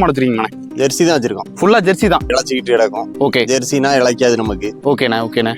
மாடு வச்சிருக்கீங்கண்ணே ஜெர்சி தான் வச்சிருக்கோம். ஃபுல்லா ஜெர்சி தான்? இழைச்சிக்கிட்டு கிடக்கும். ஓகே ஜெர்சினா இழைக்காது நமக்கு. ஓகேண்ணே ஓகேண்ணே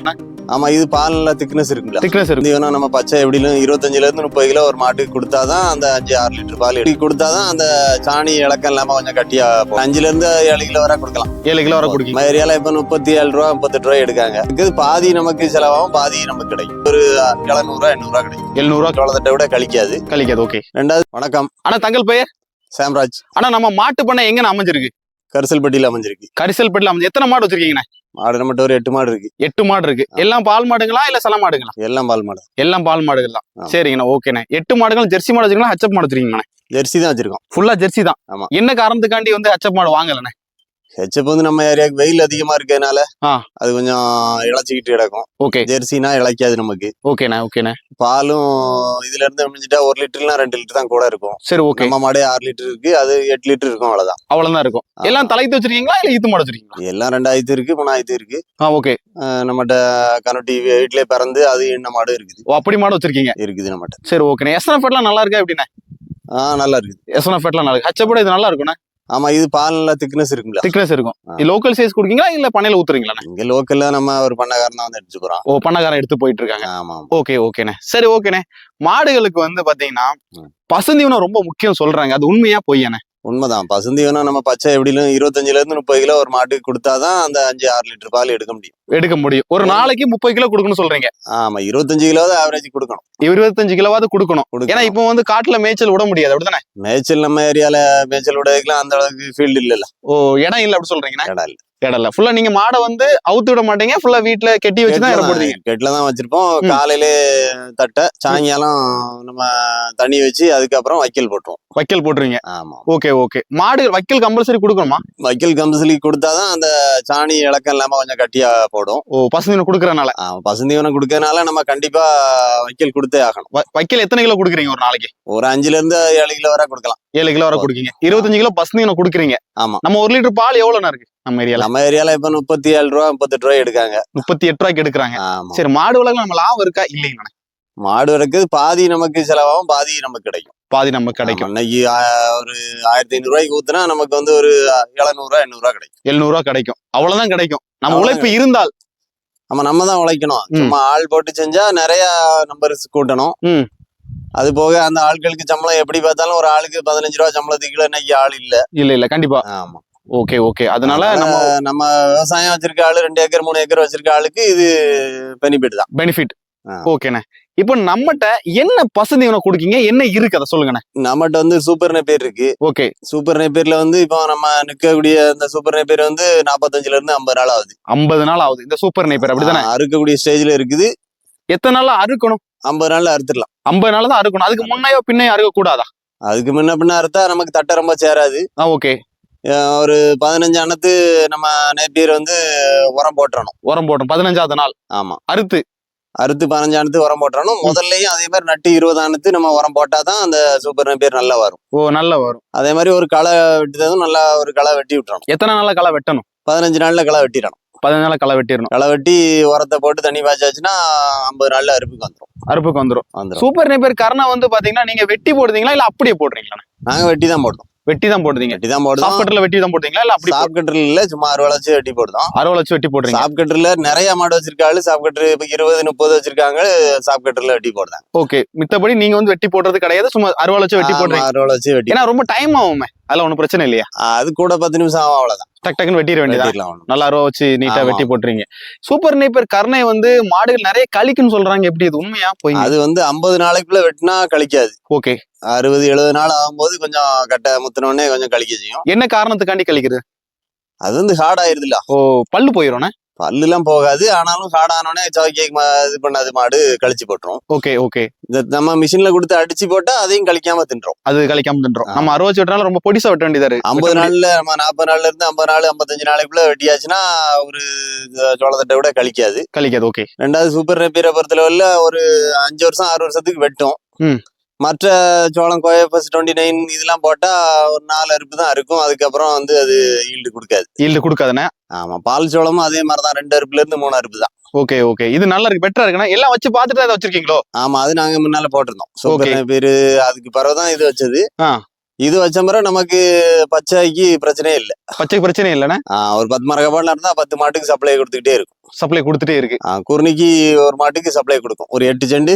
ஆமா இது பால்ல திக்னஸ் இருக்குல்ல திக்னஸ் இருக்கு. நம்ம பச்சை எப்படிலும் இருபத்தஞ்சுல இருந்து முப்பது கிலோ ஒரு மாட்டுக்கு கொடுத்தாதான் அந்த அஞ்சு ஆறு லிட்டர் பால் எடுத்து கொடுத்தாதான் அந்த சாணி இலக்கம் இல்லாம கொஞ்சம் கட்டியா. அஞ்சுல இருந்து ஏழு கிலோ வரை கொடுக்கலாம். ஏழு கிலோ வர குடிக்கீங்க. நம்ம ஏரியால இப்ப முப்பத்தி ஏழு ரூபா முப்பத்தெட்டு ரூபாய் எடுக்காங்க. இது பாதி நமக்கு செலவாகும் பாதி நமக்கு கிடைக்கும். ஒரு எழுநூறு ரூபா எண்ணூறு ரூபா கிடைக்கும். எழுநூறுவா சோளத்தட்டை விட கழிக்காது. கழிக்காது ஓகே ரெண்டாவது வணக்கம். ஆனா தங்கள் பெயர்? சாம்ராஜ். ஆனா நம்ம மாட்டு பண்ணை எங்க அமைஞ்சிருக்கு? கரிசல்பட்டியில அமைஞ்சிருக்கு. கரிசல்பேட்டில் அமைஞ்சு எத்தனை மாடு வச்சிருக்கீங்கண்ணே? மாடு நம்மகிட்ட ஒரு எட்டு மாடு இருக்கு. எட்டு மாடு இருக்கு. எல்லாம் பால் மாடுங்களா இல்ல சில மாடுங்களா? எல்லாம் பால் மாடு. எல்லாம் பால் மாடுகள் தான். சரிங்கண்ணா ஓகேண்ணே. எட்டு மாடுகள் ஜெர்சி மாடு வச்சிருக்கீங்களா ஹச்சப் மாடு வச்சிருக்கீங்கண்ணே ஜெர்சி தான் வச்சிருக்கோம். ஃபுல்லா ஜெர்சி தான். ஆமா. என்ன காரணத்துக்காண்டி வந்து ஹச்சப் மாடு வாங்கலண்ணே? ஹெச்எப் வந்து நம்ம ஏரியாவுக்கு வெயில் அதிகமா இருக்கிறதுனால ஆ. அது கொஞ்சம் இழைச்சிக்கிட்டு கிடக்கும். ஓகே. ஜெர்சினா இழைக்காது நமக்கு. ஓகேண்ணே ஓகேண்ணே. பாலும் இதுல இருந்து அமைஞ்சிட்டா ஒரு லிட்டர்னா ரெண்டு லிட்டர் தான் கூட இருக்கும். சரி ஓகே. நம்ம மாடே ஆறு லிட்டர் இருக்கு அது எட்டு லிட்டர் இருக்கும் அவ்வளவுதான். அவ்வளவுதான் இருக்கும். எல்லாம் தலைத்து வச்சிருக்கீங்களா இல்ல ஈத்து மாடு வச்சிருக்கீங்களா? எல்லாம் ரெண்டாயிரத்து இருக்கு மூணாயிரத்து இருக்கு. ஆ ஓகே. நம்மகிட்ட கனட்டி வீட்லயே பிறந்து அது என்ன மாடு இருக்குது. ஓ அப்படி மாடு வச்சிருக்கீங்க. இருக்குது நம்மகிட்ட சரி ஓகேண்ணே. எஸ்என் ஃபேட்லாம் நல்லா இருக்கா எப்படிண்ணே? ஆஹ் நல்லா இருக்குது. எஸ்என் ஃபேட்லாம் நல்லா இருக்கு. ஹச்சப்போட இது நல்லா இருக்குண்ணே ஆமா இது பால் நல்லா திக்னஸ் இருக்குல்ல திக்னஸ் இருக்கும். லோக்கல் சைஸ் குடிக்கீங்களா இல்ல பண்ணையில ஊத்துறீங்களா இங்க லோக்கல்ல நம்ம ஒரு பண்ணக்காரன் தான் வந்து எடுத்து போறோம் ஓ பண்ணக்காரன் எடுத்து போயிட்டு இருக்காங்க ஆமா. ஓகே ஓகேண்ணே. சரி ஓகேண்ணே. மாடுகளுக்கு வந்து பாத்தீங்கன்னா. பசுந்தீவனம் ரொம்ப முக்கியம் சொல்றாங்க. அது உண்மையா பொய்யாண்ணே? உண்மைதான். பசுந்தீவனம் நம்ம பச்சை எப்படிலும் இருபத்தஞ்சுல இருந்து முப்பது கிலோ ஒரு மாட்டுக்கு கொடுத்தாதான் அந்த அஞ்சு ஆறு லிட்டர் பால் எடுக்க முடியும். எடுக்க முடியும். ஒரு நாளைக்கு முப்பது கிலோ கொடுக்கணும்னு சொல்றீங்க. ஆமா இருபத்தஞ்சு கிலோ தான் ஆவரேஜ் கொடுக்கணும் இருபத்தஞ்சு கிலோவாவது கொடுக்கணும். ஏன்னா கொடுக்கணும் இப்போ வந்து காட்டுல மேய்ச்சல் விட முடியாது அப்படிதானே மேய்ச்சல் நம்ம ஏரியால மேய்ச்சல் விடறதுக்குலாம் அந்த அளவுக்கு ஃபீல்டு இல்லல்ல. ஓ இடம் இல்ல அப்படி சொல்றீங்கன்னா இடம் இல்ல. இடம் இல்ல. ஃபுல்லா நீங்க மாடை வந்து அவுத்து விட மாட்டீங்க ஃபுல்லா வீட்டுல கெட்டி வச்சுதான் இடம் போடுவீங்க. கெட்டில தான் வச்சிருப்போம். காலையிலே தட்டை சாயங்காலம் நம்ம தண்ணி வச்சு அதுக்கப்புறம் வைக்கல் போட்டுருவோம். வைக்கல் போட்டுருவீங்க. ஆமா. Okay okay. மாடு வைக்கல் கம்பல்சரி கொடுக்கணுமா? வைக்கல் கம்பல்சரி கொடுத்தாதான் அந்த சாணி இலக்கம் இல்லாம கொஞ்சம் கட்டியா போடும். ஓ பசுந்தீவனம் கொடுக்கறனால? பசுந்தீவனம் கொடுக்கறதுனால நம்ம கண்டிப்பா வைக்கல் கொடுத்தே ஆகணும். வைக்கல் எத்தனை கிலோ கொடுக்குறீங்க ஒரு நாளைக்கு? ஒரு அஞ்சுல இருந்து ஏழு கிலோ வரை கொடுக்கலாம். ஏழு கிலோ வரை கொடுக்கீங்க இருபத்தஞ்சு கிலோ பசுந்தீவனம் கொடுக்குறீங்க. ஆமா. நம்ம ஒரு லிட்டர் பால் எவ்வளவுண்ணா இருக்கு நம்ம ஏரியால? நம்ம ஏரியால இப்ப முப்பத்தி ஏழு ரூபா முப்பத்தெட்டு ரூபாய் எடுக்காங்க. முப்பத்தி எட்டு ரூபாய்க்கு எடுக்கிறாங்க. ஆமா. சரி மாடு வளர்க்க நம்ம லாபம் இருக்கா இல்லைங்கண்ணா மாடு வரைக்கும் பாதி நமக்கு செலவாகும் பாதி நமக்கு கிடைக்கும். பாதி நமக்கு கிடைக்கும். இன்னைக்கு ஒரு ஆயிரத்தி ஐநூறு ரூபாய்க்கு ஊத்துனா நமக்கு வந்து ஒரு எழுநூறு ரூபா எண்ணூறு ரூபா கிடைக்கும். எழுநூறு ரூபா கிடைக்கும். அவ்வளவுதான் கிடைக்கும். நம்ம உழைப்பு இருந்தால். ஆமா நம்ம தான் உழைக்கணும். சும்மா ஆள் போட்டு செஞ்சா நிறைய நம்பர்ஸ் கூட்டணும். அது போக அந்த ஆட்களுக்கு சம்பளம் எப்படி பார்த்தாலும் ஒரு ஆளுக்கு பதினஞ்சு ரூபா சம்பளத்துக்கு இன்னைக்கு ஆள் இல்ல. இல்ல இல்ல கண்டிப்பா. ஆமா. Okay okay. அதனால நம்ம நம்ம நம்ம விவசாயம் வச்சிருக்க ஆளு ரெண்டு ஏக்கர் மூணு ஏக்கர் வச்சிருக்க ஆளுக்கு இது பெனிஃபிட் தான். பெனிஃபிட். ஓகேண்ணே. இப்போ நம்மகிட்ட என்ன பசுந்தீவனம் கொடுக்கீங்க? என்ன இருக்கு? அதை சொல்லுங்கண்ணே. நம்மகிட்ட வந்து சூப்பர் நெப்பேர் இருக்கு. ஓகே. சூப்பர் நெப்பேர்ல வந்து இப்போ நம்ம நிற்கக்கூடிய இந்த சூப்பர் நெப்பேர் வந்து நாற்பத்தஞ்சுல இருந்து ஐம்பது நாள் ஆகுது. ஐம்பது நாள் ஆகுது. இந்த சூப்பர் நைப்பர் அப்படிதானே? அறுக்கக்கூடிய ஸ்டேஜ்ல இருக்குது. எத்தனை நாள்ல அறுக்கணும்? ஐம்பது நாள்ல அறுத்துடலாம். ஐம்பது நாள் தான் அறுக்கணும். அதுக்கு முன்னையோ பின்னையோ அறுக்க கூடாதா அதுக்கு முன்ன பின்ன அறுத்தா நமக்கு தட்டை ரொம்ப சேராது. ஆ ஓகே. ஒரு பதினஞ்சு அணத்து நம்ம நேப்பியர் வந்து உரம் போட்டுறணும். உரம் போட்டோம் பதினஞ்சாவது நாள். ஆமா. அறுத்து. அறுத்து பதினஞ்சு அணத்து உரம் போட்டுறணும். முதல்லயும் அதே மாதிரி நட்டு இருபது அணத்து நம்ம உரம் போட்டாதான் அந்த சூப்பர் நேப்பியர் நல்லா வரும். ஓ நல்ல வரும். அதே மாதிரி ஒரு களை வெட்டினதும் நல்லா ஒரு களை வெட்டி விட்டுறணும். எத்தனை நாள்ல களை வெட்டணும்? பதினஞ்சு நாள்ல களை வெட்டிடணும். பதினஞ்சு நாள்ல களை வெட்டிடணும். களை வெட்டி உரத்தை போட்டு தண்ணி பாய்ச்சாச்சுன்னா ஐம்பது நாள்ல அறுப்புக்கு வந்துடும் அறுப்புக்கு வந்துடும் சூப்பர் நைப்பர் கரணை வந்து பாத்தீங்கன்னா நீங்க வெட்டி போடுறீங்களா இல்ல அப்படியே போடுறீங்களா நாங்க வெட்டி தான் போடுறோம். வெட்டி தான் போடுறீங்க. வெட்டி தான் போடுறோம். சாப் கட்டர்ல வெட்டி தான் போடுறீங்களா? இல்ல அப்படி சாப் கட்டர்ல இல்ல சும்மா அறுவலை வச்சு வெட்டி போடுறோம். அறுவலை வச்சு வெட்டி போடுறீங்க. சாப் கட்டர்ல நிறைய மாடு வச்சிருக்காಳು சாப் கட்டர் இப்ப இருபது முப்பது வச்சிருக்காங்க சாப் கட்டர்ல வெட்டி போடுறாங்க ஓகே மித்தபடி நீங்க வந்து வெட்டி போடுறது கிடையாது. சும்மா அறுவலை வச்சு வெட்டி போடுறீங்க. அறுவலை வச்சு வெட்டி ஏன்னா ரொம்ப டைம் ஆகுமே. அதெல்லாம் ஒன்றும் பிரச்சனை இல்லையா? அது கூட பத்து நிமிஷம் ஆகும் அவ்வளவுதான். டக் டக்குன்னு வெட்டிட வேண்டியதா? வெட்டிடலாம் ஒண்ணும். நல்லா அருவா வச்சு நீட்டா. வெட்டி போட்டுறீங்க. சூப்பர் நைப்பர் கர்ணை வந்து மாடுகள் நிறைய கழிக்குன்னு சொல்றாங்க. எப்படி இது உண்மையா? போய் அது வந்து ஐம்பது நாளைக்குள்ள வெட்டினா கழிக்காது. ஓகே அறுபது எழுபது நாள் ஆகும்போது கொஞ்சம் கட்ட முத்தின உடனே கொஞ்சம் கழிக்க செய்யும். என்ன காரணத்துக்காண்டி கழிக்கிறது? அது வந்து ஹார்ட் ஆயிருதுல ஓ பல்லு போயிடும்ண்ணே பல்லுலாம் போகாது. ஆனாலும் ஹார்ட் ஆனோடனே சவைக்கு இது பண்ணாது மாடு கழிச்சு போட்டுரும். Okay okay. இந்த நம்ம மிஷின்ல கொடுத்து அடிச்சு போட்டா அதையும் கழிக்காம தின்றோம். அது கழிக்காம தின்றோம். நம்ம அறுவை வச்சு வெட்டினாலும் ரொம்ப பொடிசா வெட்ட வேண்டியதா இருக்கு. ஐம்பது நாள்ல நம்ம நாற்பது நாள்ல இருந்து ஐம்பது நாள் ஐம்பத்தஞ்சு நாளைக்குள்ள வெட்டியாச்சுன்னா ஒரு சோளத்தட்டை விட கழிக்காது. கழிக்காது ஓகே. ரெண்டாவது சூப்பர் நெப்பீரை பொறுத்தளவுல ஒரு அஞ்சு வருஷம் ஆறு வருஷத்துக்கு வெட்டும். மற்ற சோளம் கோயபஸ் டுவெண்ட்டி நைன் இதெல்லாம் போட்டா ஒரு நாலு அறுப்பு தான் இருக்கும். அதுக்கப்புறம் வந்து அது ஈல்டு கொடுக்காது. ஈல்டு கொடுக்காதுண்ணே ஆமா பால் சோளமும் அதே மாதிரி தான் ரெண்டு அறுப்புல இருந்து மூணு அறுப்பு தான். Okay okay. இது நல்லா இருக்கு. பெட்டரா இருக்குண்ணா எல்லாம் வச்சு பார்த்துட்டு அதை வச்சிருக்கீங்களோ? ஆமா அது நாங்க முன்னால போட்டிருந்தோம். Super Okay. நெப்பீர் அதுக்கு பிறகுதான் இது வச்சது. இது வச்ச பிறகு நமக்கு பச்சைக்கு பிரச்சனையே இல்லை. பச்சை பிரச்சனை இல்லைண்ணே? ஒரு பத்து மர கபாடில் இருந்தா பத்து மாட்டுக்கு சப்ளை கொடுத்துக்கிட்டே இருக்கும். சப்ளை கொடுத்துட்டே இருக்கு. குருணிக்கு ஒரு மாட்டுக்கு சப்ளை கொடுக்கும். ஒரு எட்டு செண்டு.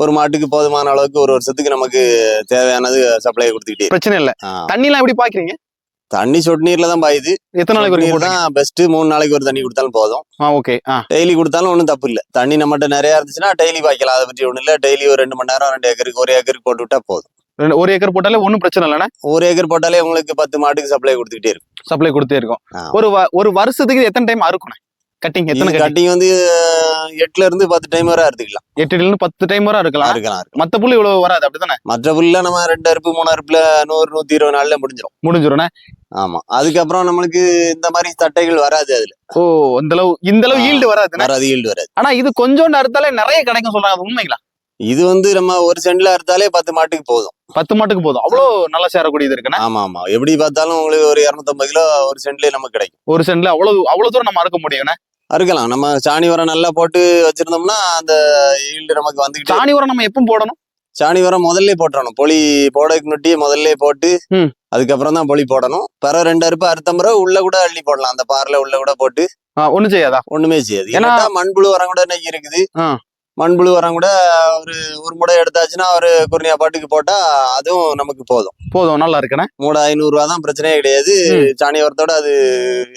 ஒரு மாட்டுக்கு போதுமான அளவுக்கு ஒரு வருஷத்துக்கு நமக்கு தேவையானது சப்ளை கொடுத்துக்கிட்டே. பிரச்சனை இல்ல. எல்லாம் எப்படி பாக்குறீங்க தண்ணி சொட்டு நீர்ல தான் பாயுது. எத்தனை நாளைக்கு நீர் தான் பெஸ்ட் மூணு நாளைக்கு ஒரு தண்ணி கொடுத்தாலும் போதும். ஓகே டெய்லி கொடுத்தாலும் ஒன்றும் தப்பு இல்லை. தண்ணி நம்மகிட்ட நிறைய இருந்துச்சுன்னா டெய்லி பாய்க்கலாம். அதை பற்றி ஒன்றும் இல்லை. டெய்லி ஒரு ரெண்டு மணி நேரம் ரெண்டு ஏக்கருக்கு ஒரு ஏக்கருக்கு போட்டு விட்டா போதும். ஒரு ஏக்கர் போட்டாலே ஒன்றும் பிரச்சனை இல்லைண்ணே ஒரு ஏக்கர் போட்டாலே உங்களுக்கு பத்து மாட்டுக்கு சப்ளை கொடுத்துக்கிட்டே இருக்கும். சப்ளை கொடுத்தே இருக்கும். ஒரு ஒரு வருஷத்துக்கு எத்தனை டைம் அறுக்கணும்? கட்டிங் எத்தனை கட்டிங்? வந்து எட்டுல இருந்து பத்து டைம் வரை அறுத்துக்கலாம் எட்டுல இருந்து பத்து டைம் வரை இருக்கலாம் அறுக்கலாம். மத்த புல்லு இவ்வளவு வராது அப்படிதானே மற்ற புல்ல நம்ம ரெண்டு அறுப்பு மூணு அறுப்புல நூறு நூத்தி இருபது நாள்ல முடிஞ்சிடும் முடிஞ்சிரும்ண்ணே ஆமா. அதுக்கப்புறம் நம்மளுக்கு இந்த மாதிரி தட்டைகள் வராது அதுல. ஓ இந்த அளவு இந்த அளவு. ஈல்டு வராதுண்ணே வராது ஈல்டு வராது. ஆனா இது கொஞ்சோண்டு அறுத்தாலே நிறைய கிடைக்கும் சொல்றாங்க உண்மைங்களா? இது வந்து நம்ம ஒரு சென்ட்ல அறுத்தாலே பத்து மாட்டுக்கு போதும். பத்து மாட்டுக்கு போதும். அவ்வளோ நல்லா சேரக்கூடியது இருக்குண்ணே? ஆமா ஆமா. எப்படி பார்த்தாலும் உங்களுக்கு ஒரு இரநூத்தம்பது கிலோ ஒரு சென்ட்லயே நமக்கு கிடைக்கும். ஒரு சென்ட்ல அவ்வளவு அவ்வளவு தூரம் நம்ம அறுக்க முடியும்ண்ணே? அறுக்கலாம். நம்ம சாணி உரம் நல்லா போட்டு வச்சிருந்தோம்னா அந்த ஈல்டு நமக்கு வந்துகிட்டே சாணி உரம் நம்ம எப்பவும் போடணும்? சாணி உரம் முதல்ல போட்டுறணும். பொலி போடக்கு முட்டியே முதல்ல போட்டு. அதுக்கப்புறம் தான் பொலி போடணும். பிற ரெண்டு அறுப்பு அறுத்தம் பிறகு உள்ள கூட அள்ளி போடலாம். அந்த பார்ல உள்ள கூட போட்டு ஒண்ணும் செய்யாதா? ஒண்ணுமே செய்யாது. ஏன்னா- மண்புழு உரம் கூட இன்னைக்கு இருக்குது. மண்புழு உரம் கூட ஒரு ஒரு முடை எடுத்தாச்சுன்னா ஒரு குருணியா பாட்டுக்கு போட்டா அதுவும் நமக்கு போதும். போதும் நல்லா இருக்குண்ணே மூணு ஐநூறு ரூபா தான் பிரச்சனையே கிடையாது. சாணி உரத்தோட அது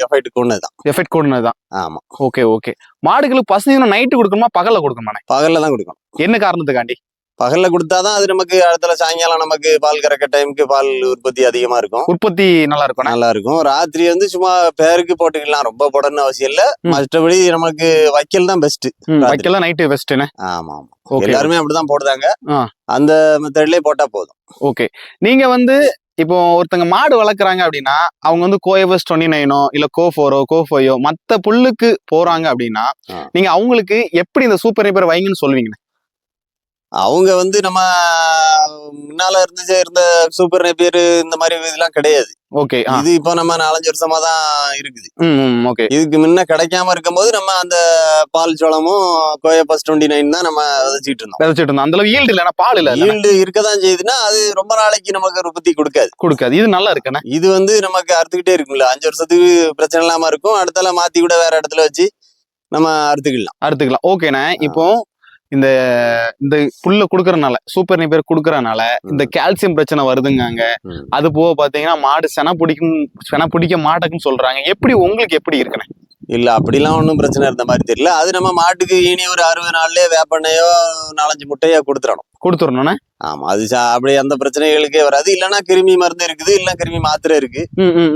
எஃபெக்ட் ஒண்ணுதான் எஃபெக்ட் கூடனதுதான். ஆமா. Okay okay. மாடுகளுக்கு பசுந்தீவனம் நைட்டு கொடுக்கணுமா பகல்ல கொடுக்கணுமாண்ணே? பகல்ல தான் கொடுக்கணும். என்ன காரணத்துக்காண்டி? பகல்ல கொடுத்தாதான் அது நமக்கு அடுத்த சாயங்காலம் நமக்கு பால் கறக்க டைமுக்கு பால் உற்பத்தி அதிகமா இருக்கும். உற்பத்தி நல்லா இருக்கும்ண்ணே நல்லா இருக்கும் ராத்திரி வந்து சும்மா பேருக்கு போட்டுக்கலாம் ரொம்ப போடணும்னு அவசியம் இல்ல. மற்றபடி நமக்கு வைக்கல் தான் பெஸ்ட் ராத்திரி. வைக்கலாம் நைட்டு பெஸ்ட்டுண்ணே ஆமா ஆமா எல்லாருமே அப்படிதான் போடுறாங்க. அந்த மெத்தட்லயே போட்டா போதும். ஓகே நீங்க வந்து இப்போ ஒருத்தங்க மாடு வளர்க்குறாங்க அப்படின்னா அவங்க வந்து கோஎவஸ் டுவெண்ட்டி நைனோ இல்ல கோ ஃபோரோ கோ மத்த புல்லுக்கு போறாங்க அப்படின்னா. நீங்க அவங்களுக்கு எப்படி இந்த சூப்பர் நைப்பர் வைங்கன்னு சொல்லுவீங்க அவங்க வந்து நம்ம முன்னால இருந்து இருந்த சூப்பர் பேரு இந்த மாதிரி இதெல்லாம் கிடையாது. ஓகே இது இப்போ நம்ம நாலஞ்சு வருஷமா தான் இருக்குது. ஓகே இதுக்கு முன்ன கிடைக்காம இருக்கும்போது நம்ம அந்த பால் சோளமும் கோயப்பஸ் டுவெண்ட்டி நைன் தான் நம்ம விதைச்சிட்டு இருந்தோம். விதைச்சிட்டு இருந்தோம். அந்த ஈல்டு இல்லைன்னா பால் இல்ல ஈல்டு இருக்கதான் செய்யுதுன்னா அது ரொம்ப நாளைக்கு நமக்கு உற்பத்தி கொடுக்காது. கொடுக்காது. இது நல்லா இருக்குண்ணே இது வந்து நமக்கு அறுத்துக்கிட்டே இருக்கும்ல. அஞ்சு வருஷத்துக்கு பிரச்சனை இல்லாம இருக்கும். அடுத்தால மாத்தி கூட வேற இடத்துல வச்சு நம்ம அறுத்துக்கலாம். அறுத்துக்கலாம். ஓகேண்ணே இப்போ இந்த இந்த புல்ல குடுக்கறனால சூப்பர் நைப்பர் குடுக்கறனால இந்த கால்சியம் பிரச்சனை வருதுங்காங்க. அது போக பாத்தீங்கன்னா மாடு சென பிடிக்கும் சென பிடிக்க மாட்டேங்குன்னு சொல்றாங்க. எப்படி உங்களுக்கு எப்படி இருக்குண்ணே இல்ல அப்படிலாம் ஒன்றும் பிரச்சனை இருந்த மாதிரி தெரியல. அது நம்ம மாட்டுக்கு இனி ஒரு அறுபது நாள்லயே வேப்பெண்ணையோ நாலஞ்சு முட்டையோ கொடுத்துடணும். கொடுத்துடணும்ண்ணே ஆமா அது அப்படி அந்த பிரச்சனைகளுக்கே வராது. இல்லைன்னா கிருமி மருந்து இருக்குது இல்ல கிருமி மாத்திரை இருக்கு.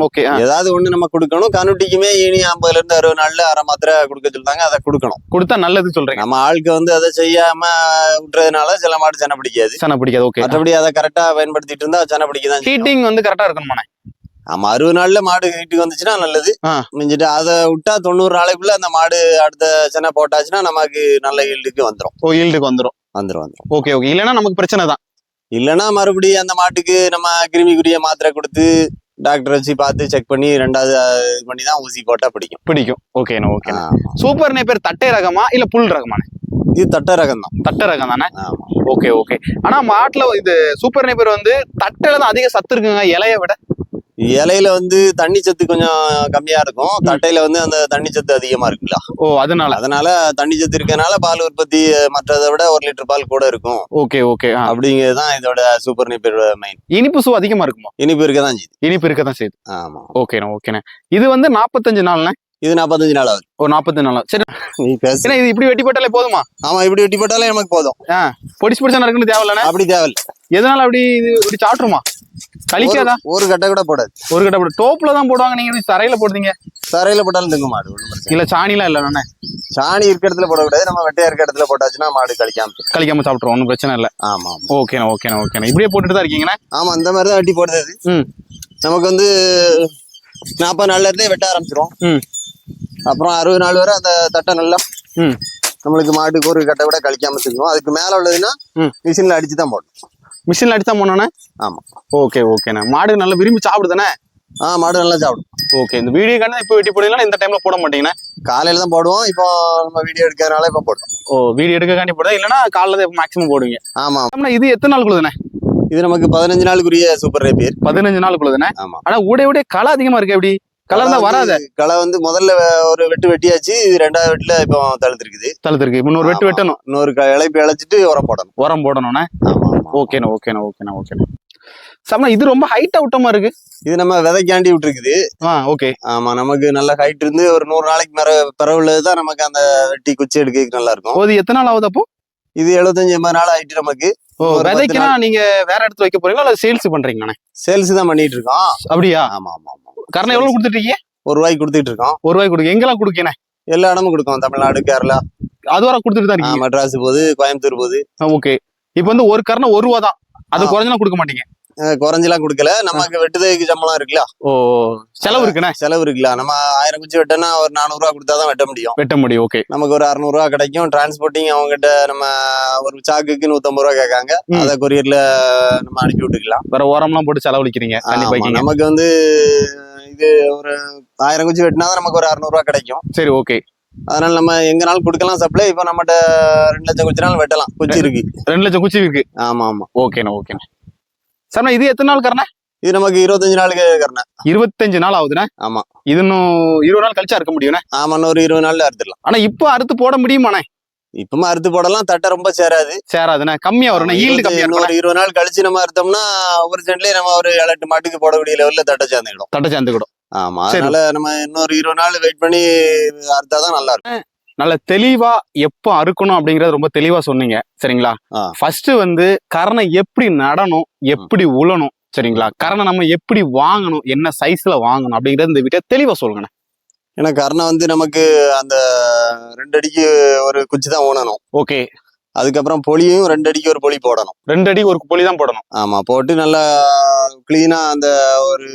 ஓகே ஏதாவது ஒண்ணு நம்ம கொடுக்கணும். கண்ணுட்டிக்குமே இனி ஐம்பதுல இருந்து அறுபது நாள்ல அரை மாத்திரை கொடுக்க சொல்லிட்டாங்க அதை கொடுக்கணும். கொடுத்தா நல்லது சொல்றீங்க. நம்ம ஆளுக்கு வந்து அதை செய்யாம விட்டுறதுனால சில மாடு செனை பிடிக்காது. சென பிடிக்காது ஓகே மற்றபடி அதை கரெக்டா பயன்படுத்திட்டு இருந்தா செனை பிடிக்க தான் செய்யும். ஹீட்டிங் வந்து கரெக்டா இருக்கணுமாண்ணே? ஆமா அறுபது நாள்ல மாடு ஹீட்டுக்கு வந்துச்சுன்னா நல்லது. மிஞ்சிட்டு அதை விட்டா தொண்ணூறு நாளைக்குள்ள அந்த மாடு அடுத்த செனை போட்டாச்சுன்னா நமக்கு நல்ல ஈல்டுக்கு வந்துரும். ஓ ஈல்டுக்கு வந்துரும். வந்துரும் வந்துரும். ஓகே ஓகே இல்லைன்னா நமக்கு பிரச்சனை தான். இல்லைன்னா மறுபடியும் அந்த மாட்டுக்கு நம்ம கிருமிக்குரிய மாத்திரை கொடுத்து டாக்டர் வச்சு பார்த்து செக் பண்ணி ரெண்டாவது இது பண்ணி தான் ஊசி போட்டா பிடிக்கும். பிடிக்கும். ஓகேண்ணா ஓகே ஆமா. சூப்பர் நைப்பர் தட்டை ரகமா இல்ல புல் ரகமாண்ணே? இது தட்ட ரகம் தான். தட்டை ரகம் தானே? ஓகே ஓகே ஆனா மாட்டுல இது சூப்பர் நைப்பர் வந்து தட்டையில தான் அதிக சத்து இருக்குங்க இலைய விட. இலையில வந்து தண்ணி சத்து கொஞ்சம் கம்மியா இருக்கும். தட்டையில வந்து அந்த தண்ணி சத்து அதிகமா இருக்குல்ல. ஓ அதனால? அதனால தண்ணி சத்து இருக்கனால பால் உற்பத்தி மற்றதை விட ஒரு லிட்டர் பால் கூட இருக்கும். ஓகே ஓகே ஆ. அப்படிங்கிறதுதான் இதோட சூப்பர் நிப்பர் மெயின் இனிப்பு சுவை அதிகமா இருக்குமா? இனிப்பு இருக்க தான் செய்யுது. இனிப்பு இருக்க தான் செய்யுது. ஆமா. ஓகேண்ணா ஓகேண்ணே. இது வந்து நாற்பத்தஞ்சு நாள்ண்ணே? இது நாற்பத்தஞ்சு நாள் ஆகுது. ஒரு நாற்பத்தஞ்சு நாள்? சரி. நீ பேசு. ஏன்னா இது இப்படி வெட்டி போட்டாலே போதுமா? ஆமா இப்படி வெட்டி போட்டாலே நமக்கு போதும். பொடிச்சு பொடிச்சா நடக்குன்னு தேவையில்லண்ணே? அப்படி தேவையில்ல. எதனால அப்படி இது இப்படி சாப்பிட்டுருமா கழிக்காதா ஒரு- கட்டை கூட போடாது. ஒரு கட்ட போட்டு டோப்ல தான் போடுவாங்க நீங்க தரையில போடுறீங்க? தரையில போட்டாலும் தங்க மாடு இல்ல சாணிலாம் இல்ல நானே. சாணி இருக்க இடத்துல போடக்கூடாது. நம்ம வெட்டையா இருக்க இடத்துல போட்டாச்சுன்னா மாடு கழிக்காம. கழிக்காம சாப்பிட்ருவோம் ஒன்றும் பிரச்சனை இல்ல. ஆமா ஓகேண்ணா ஓகேண்ணா ஓகேண்ணா இப்படியே போட்டுட்டு தான் இருக்கீங்கண்ணே? ஆமா அந்த மாதிரி தான் வெட்டி போடுறது நமக்கு வந்து நாற்பது நாள்ல இருந்தே வெட்ட ஆரம்பிச்சிரும். அப்புறம் அறுபது நாள் வரை அந்த தட்டை நல்லா நம்மளுக்கு மாட்டுக்கு ஒரு கட்டை கூட கழிக்காம தூக்கும் அதுக்கு மேல உள்ளதுன்னா. மிஷின்ல அடிச்சு தான் போடணும். மிஷின்ல அடிச்சா போனோண்ணே ஆமா. ஓகே ஓகேண்ணே மாடு நல்லா விரும்பி சாப்பிடுதானே ஆ மாடு நல்லா சாப்பிடும். ஓகே இந்த வீடியோ கண்டு இப்போ வெட்டி போடுவீங்களா இந்த டைம்ல போட மாட்டீங்கண்ணே? காலையில தான் போடுவோம். இப்போ நம்ம வீடியோ எடுக்கிறதுனால இப்போ போடுறோம். ஓ வீடியோ எடுக்க காண்டி போடுதா இல்லைன்னா காலைல தான் மேக்ஸிமம் போடுவீங்க. ஆமா. ஆமா இது எத்தனை நாள் குழுதுண்ணே? இது நமக்கு பதினஞ்சு நாளுக்குரிய சூப்பர் ரேபியர் பதினஞ்சு நாளுக்குள்ளதுண்ணே ஆமா. ஆனா ஊடைய ஊடைய களை அதிகமா இருக்கு எப்படி? கலர் தான் வராத? களை வந்து முதல்ல ஒரு வெட்டு வெட்டியாச்சு. இது ரெண்டாவது வெட்டுல இப்போ தழுத்துருக்குது. தழுத்திருக்கு. இன்னொரு வெட்டு. வெட்டணும். இன்னொரு இழைப்பு இழைச்சிட்டு உரம் போடணும். உரம் போடணும்ண்ணே. ஓகேண்ணே ஓகேண்ணே ஓகேண்ணே ஓகேண்ணே. சமணா இது ரொம்ப ஹைட் அவுட்டமா இருக்கு? இது நம்ம விதைக்காண்டி விட்டுருக்குது. ஆ ஓகே. ஆமா நமக்கு நல்ல ஹைட் இருந்து ஒரு நூறு நாளைக்கு மேல பிறவுள்ளது தான் நமக்கு அந்த வெட்டி குச்சி எடுக்க நல்லா இருக்கும் அது எத்தனை நாள் ஆகுது அப்போ? இது எழுபத்தஞ்சு எண்பது நாள் ஆயிட்டு நமக்கு. விதைக்குனா நீங்க வேற இடத்துல வைக்க போறீங்களா? இல்ல சேல்ஸ் பண்றீங்கண்ணே சேல்ஸ் தான் பண்ணிட்டு இருக்கோம் அப்படியா? ஆமா ஆமா ஆமா. கரணம் எவ்வளவு கொடுத்துட்டீங்க? ஒரு ரூபாய்க்கு கொடுத்துட்டு இருக்கோம் ஒரு ரூபாய் கொடுக்க எங்கெல்லாம் கொடுக்கணும் எல்லா இடமும் கொடுக்கோம். தமிழ்நாடு கேரளா. அது வரை கொடுத்துட்டு தான் இருக்கீங்க? மெட்ராஸ் போகுது கோயம்புத்தூர் போகுது. ஓகே. இப்போ வந்து ஒரு கரணம் ஒரு ரூபா தான். அது. குறைஞ்சலாம் கொடுக்க மாட்டீங்க. குறைஞ்செல்லாம் கொடுக்கல. நமக்கு வெட்டுதலுக்கு சம்பளம் இருக்குல்ல? ஓ செலவு இருக்குண்ணே. செலவு இருக்குல்ல. நம்ம ஆயிரம் குச்சி வெட்டனா ஒரு நானூறு ரூபா கொடுத்தா தான் வெட்ட முடியும். வெட்ட முடியும் ஓகே நமக்கு ஒரு அறுநூறு ரூபா கிடைக்கும். டிரான்ஸ்போர்ட்டிங் அவங்க கிட்ட நம்ம ஒரு சாக்குக்கு நூத்தம்பது ரூபா கேட்காங்க. அதை கொரியர்ல நம்ம அனுப்பி விட்டுக்கலாம். வேற உரம்லாம் போட்டு செலவழிக்கிறீங்க நமக்கு வந்து இது ஒரு ஆயிரம் குச்சி வெட்டினா தான் நமக்கு ஒரு அறுநூறு ரூபா கிடைக்கும். சரி ஓகே அதனால நம்ம எங்கனாலும் கொடுக்கலாம் சப்ளை. இப்போ நம்மகிட்ட ரெண்டு லட்சம் குச்சினாலும் வெட்டலாம். குச்சி இருக்கு. ரெண்டு லட்சம் குச்சி இருக்கு. ஆமா ஆமா. ஓகேண்ணே ஓகேண்ணே. சார் இது எத்தனை நாள் கரண இது நமக்கு இருபத்தஞ்சு நாளுக்கு கரணை இருபத்தஞ்சு நாள் ஆகுதுண்ணே? ஆமா. இது இன்னும் இருபது நாள் கழிச்சா இருக்க முடியும்ண்ணே? ஆமா ஒரு இருபது நாள்ல அறுத்துடலாம். ஆனா இப்போ அறுத்து போட முடியுமாண்ணே? இப்பமா அறுத்து போடலாம். தட்டை ரொம்ப சேராது. சேராதுண்ணே. கம்மியா வரும்ண்ணே. ஈல்டு கம்மியா ஒரு இருபது நாள் கழிச்சு நம்ம அறுத்தோம்னா ஒரு சென்ட்லயே நம்ம ஒரு ஏழு மாட்டுக்கு போடக்கூடிய லெவல்ல தட்டை சேர்ந்துக்கிடும். தட்டை சேர்ந்துக்கிடும். ஆமா. அதனால நம்ம இன்னொரு இருபது நாள் வெயிட் பண்ணி அறுத்தாதான் நல்லா இருக்கும். நல்ல தெளிவா எப்போ அறுக்கணும் அப்படிங்கறது ரொம்ப தெளிவா சொன்னீங்க. சரிங்களா. ஃபர்ஸ்ட் வந்து கரணை எப்படி நடணும் எப்படி உழணும் சரிங்களா? கரணை நம்ம எப்படி வாங்கணும் என்ன சைஸ்ல வாங்கணும் அப்படிங்கறது இந்த வீட்டை தெளிவா சொல்லுங்கண்ணே. ஏன்னா கர்ணம் வந்து நமக்கு அந்த ரெண்டு அடிக்கு ஒரு குச்சி தான் ஊனணும் ஓகே. அதுக்கப்புறம் பொலியும் ரெண்டு அடிக்கு ஒரு பொலி போடணும். ரெண்டு அடி ஒரு பொலி தான் போடணும். ஆமா போட்டு நல்லா கிளீனா அந்த ஒரு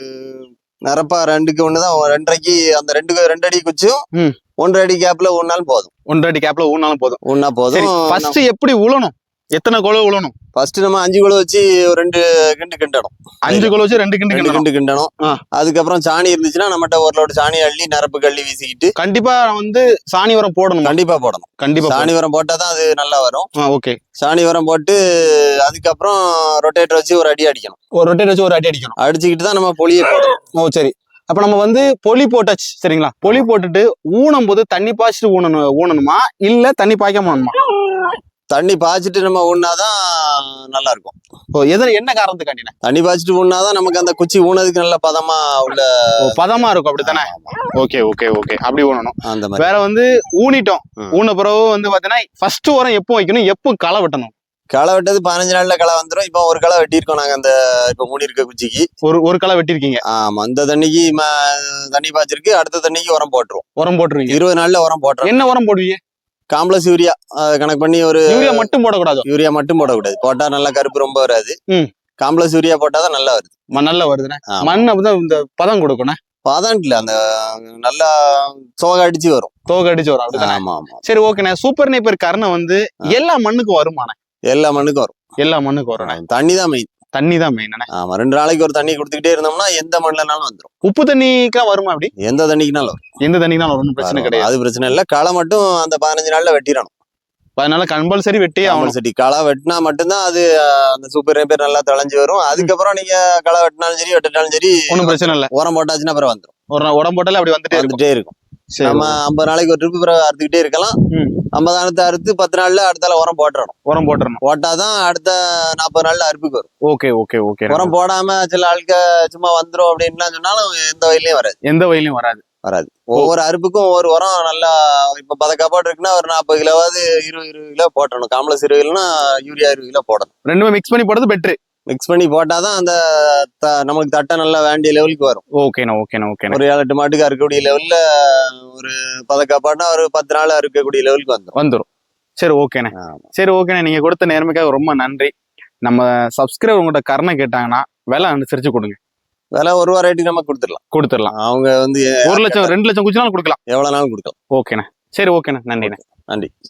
நிரப்பா ரெண்டுக்கு ஒண்ணுதான். ரெண்டரைக்கு அந்த ரெண்டு ரெண்டு அடி குச்சியும் ம். ஒன்றரை அடி கேப்ல ஒன்னாலும் போதும். ஒன்றரை அடி கேப்ல ஊனாலும் போதும். ஒன்னா போதும். ஃபர்ஸ்ட் எப்படி உழணும் எத்தனை குழு உழணும் ஃபர்ஸ்ட் நம்ம அஞ்சு குழு வச்சு ஒரு ரெண்டு கிண்டு கிண்டணும். அஞ்சு குழு வச்சு ரெண்டு கிண்டு கிண்டு கிண்டணும். அதுக்கப்புறம் சாணி இருந்துச்சுன்னா நம்மகிட்ட ஒரு லோடு சாணி அள்ளி நரப்பு கள்ளி வீசிக்கிட்டு கண்டிப்பா வந்து சாணி உரம் போடணும். கண்டிப்பா போடணும். கண்டிப்பா சாணி உரம் போட்டாதான் அது நல்லா வரும். ஓகே. சாணி உரம் போட்டு அதுக்கப்புறம் ரொட்டேட்டர் வச்சு ஒரு அடி அடிக்கணும். ஒரு ரொட்டேட் வச்சு ஒரு அடி அடிக்கணும். அடிச்சுக்கிட்டு தான் நம்ம பொலியை போடணும். ஓ சரி. அப்ப நம்ம வந்து பொலி போட்டாச்சு சரிங்களா? பொலி போட்டுட்டு ஊனும் போது தண்ணி பாய்ச்சிட்டு ஊனணும் ஊனணுமா? இல்ல தண்ணி பாய்க்காம ஊனணுமா? தண்ணி பாய்ச்சிட்டு நம்ம ஊனாதான் நல்லா இருக்கும் ஓ எது என்ன காரணத்துக்காண்டினே தண்ணி பாய்ச்சிட்டு ஊனாதான் நமக்கு அந்த குச்சி ஊனதுக்கு நல்ல பதமா உள்ள பதமா இருக்கும் அப்படித்தானே? Okay okay okay. அப்படி ஊனணும். அந்த மாதிரி. வேற வந்து ஊனிட்டோம். ஊன பிறகு வந்து பாத்தீங்கன்னா ஃபர்ஸ்ட் உரம் எப்போ வைக்கணும்? எப்போ களை வெட்டணும்? களை வெட்டது பதினஞ்சு நாள்ல களை வந்துரும். இப்போ ஒரு களை வெட்டியிருக்கோம் நாங்க அந்த இப்ப மூடி இருக்க குச்சிக்கு. ஒரு ஒரு களை வெட்டிருக்கீங்க ஆமா அந்த தண்ணிக்கு தண்ணி பாய்ச்சிருக்கு அடுத்த தண்ணிக்கு உரம் போட்டுருவோம். உரம் போட்டுருவீங்க. இருபது நாள்ல உரம் போட்டுரும் என்ன உரம் போடுவீங்க? காம்ப்ளெக்ஸ் யூரியா கணக்கு பண்ணி ஒரு யூரியா மட்டும் போடக்கூடாது? யூரியா மட்டும் போடக்கூடாது. போட்டா நல்லா கருப்பு ரொம்ப வராது. ம். காம்ப்ளெக்ஸ் யூரியா போட்டாதான் நல்லா வருது. மண் நல்லா வருதுண்ணே. மண் அப்படிதான் இந்த பதம் கொடுக்கணும் பதான் இல்ல அந்த நல்லா சோக அடிச்சு வரும். தோகை அடிச்சு வரும் அப்படிதானே? ஆமா ஆமா. சரி ஓகேண்ணே. சூப்பர் நேப்பர் கரணை வந்து எல்லா மண்ணுக்கும் வருமாண்ணே? எல்லா மண்ணுக்கும் வரும். எல்லா மண்ணுக்கும் வரும் தண்ணி தான் மெயின் தண்ணி தான் மெயின் ஆமா ரெண்டு நாளைக்கு ஒரு தண்ணி கொடுத்துக்கிட்டே இருந்தோம்னா எந்த மண்ணுலனாலும் வந்துரும். உப்பு தண்ணிக்கெல்லாம் வருமா அப்படி? எந்த தண்ணிக்குனாலும். எந்த தண்ணிக்குனாலும் ஒன்றும் பிரச்சனை. கிடையாது. அது பிரச்சனை இல்ல. களை மட்டும் அந்த பதினஞ்சு நாள்ல வெட்டிடணும். அதனால கம்பல்சரி வெட்டியே ஆகணும். சரி களை வெட்டினா மட்டும்தான் அது அந்த சூப்பர் பேர் நல்லா தெளிஞ்சு வரும். அதுக்கப்புறம் நீங்க களை வெட்டினாலும் சரி வெட்டினாலும் சரி ஒன்றும் பிரச்சனை இல்லை. உரம் போட்டாச்சுன்னா அப்புறம் வந்துரும். ஒரு உடம்பு போட்டாலே அப்படி வந்துட்டே வந்துட்டே இருக்கும். சரி நம்ம ஐம்பது நாளைக்கு ஒரு பிறகு அறுத்துக்கிட்டே இருக்கலாம். ஐம்பதாயிரத்து அறுத்து பத்து நாள்ல அடுத்தால உரம் போட்டுறணும். உரம் போட்டுறணும். போட்டாதான் அடுத்த நாற்பது நாள்ல அறுப்புக்கு வரும். Okay okay okay. உரம் போடாம சில ஆளுக்க சும்மா வந்துரும் அப்படின்லாம் சொன்னாலும் எந்த வயலையும் வராது. எந்த வயலையும் வராது. வராது. ஒவ்வொரு அறுப்புக்கும் ஒவ்வொரு உரம் நல்லா இப்ப பத கப்பாடு இருக்குன்னா ஒரு நாற்பது கிலோவாவது இருபது இருபது கிலோ போட்டணும் காம்ப்ளெக்ஸ் இருபது கிலோனா யூரியா இருபது கிலோ போடணும். ரெண்டுமே மிக்ஸ் பண்ணி போடுறது பெட்ரு மிக்ஸ் பண்ணி போட்டாதான் அந்த நமக்கு தட்டை நல்லா வேண்டிய லெவலுக்கு வரும். ஓகேண்ணா ஓகேண்ணா ஓகேண்ணா ஒரு ஏழு எட்டு மாட்டுக்கு அறுக்கக்கூடிய லெவல்ல ஒரு பத கப்பாடுனா ஒரு பத்து நாள் அறுக்கக்கூடிய லெவலுக்கு வந்துடும் வந்துடும் சரி ஓகேண்ணே. சரி ஓகேண்ணே நீங்க கொடுத்த நேர்மைக்காக ரொம்ப நன்றி. நம்ம சப்ஸ்கிரைபர் உங்கள்கிட்ட கரணை கேட்டாங்கன்னா விலை அனுசரிச்சு கொடுங்க. விலை ஒரு ரூபா ரேட்டுக்கு நம்ம கொடுத்துடலாம். கொடுத்துடலாம். அவங்க வந்து ஒரு லட்சம் ரெண்டு லட்சம் குச்சினாலும் கொடுக்கலாம். எவ்வளவு நாளும் கொடுக்கலாம். ஓகேண்ணே சரி ஓகேண்ணே நன்றிண்ணே. நன்றி.